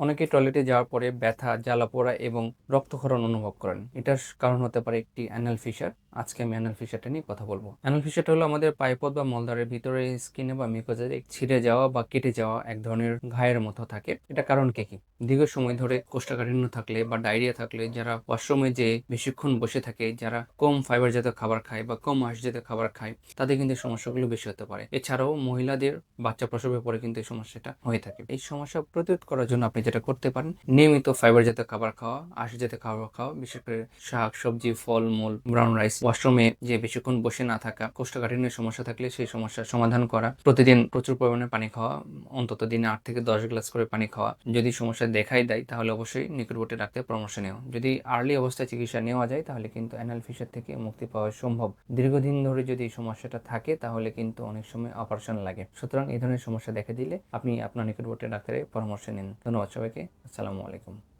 অনেকে টয়লেটে যাওয়ার পরে ব্যথা জ্বালা পোড়া এবং রক্তক্ষরণ অনুভব করেন। এটার কারণ হতে পারে একটি অ্যানাল ফিশার। আজকে আমি অ্যানাল ফিশারটা নিয়ে কথা বলব। অ্যানাল ফিশারটা হলো আমাদের পাইপদ বা মলদ্বারের ভিতরে স্কিনে বা মিকোজের ছিঁড়ে যাওয়া বা কেটে যাওয়া এক ধরনের ঘায়ের মতো থাকে। এটা কারণ কে কি? দীর্ঘ সময় ধরে কোষ্ঠকাঠিন্য থাকলে বা ডায়রিয়া থাকলে যারা ওয়াশরুমে যে বেশিক্ষণ বসে থাকে, যারা কম ফাইবার জাতীয় খাবার খায় বা কম আঁশ জাতীয় খাবার খায়, তাদের কিন্তু সমস্যাগুলো বেশি হতে পারে। এছাড়াও মহিলাদের বাচ্চা প্রসবের পরে কিন্তু এই সমস্যাটা হয়ে থাকে। এই সমস্যা প্রতিরোধ করার জন্য আপনি যেটা করতে পারেন, নিয়মিত ফাইবার জাতীয় খাবার খাওয়া আঁশ জাতীয় খাবার খাওয়া, বিশেষ করে শাক, সবজি ফল মূল ব্রাউন রাইস ওয়াশরুমে যে বেশিক্ষণ বসে না থাকা কোষ্ঠকাঠিন্যের সমস্যা থাকলে সেই সমস্যার সমাধান করা। প্রতিদিন প্রচুর পরিমাণে পানি খাওয়া, অন্তত দিনে আট থেকে দশ গ্লাস করে পানি খাওয়া। যদি সমস্যা দেখাই দেয়, তাহলে অবশ্যই নিকটবর্তী ডাক্তারের পরামর্শ নেওয়া। যদি আর্লি অবস্থায় চিকিৎসা নেওয়া যায়, তাহলে কিন্তু অ্যানাল ফিশার থেকে মুক্তি পাওয়া সম্ভব। দীর্ঘদিন ধরে যদি এই সমস্যাটা থাকে, তাহলে কিন্তু অনেক সময় অপারেশন লাগে। সুতরাং এই ধরনের সমস্যা দেখা দিলে আপনি আপনার নিকটবর্তী ডাক্তারের পরামর্শ নিন। ধন্যবাদ সবাইকে। আসসালামু আলাইকুম।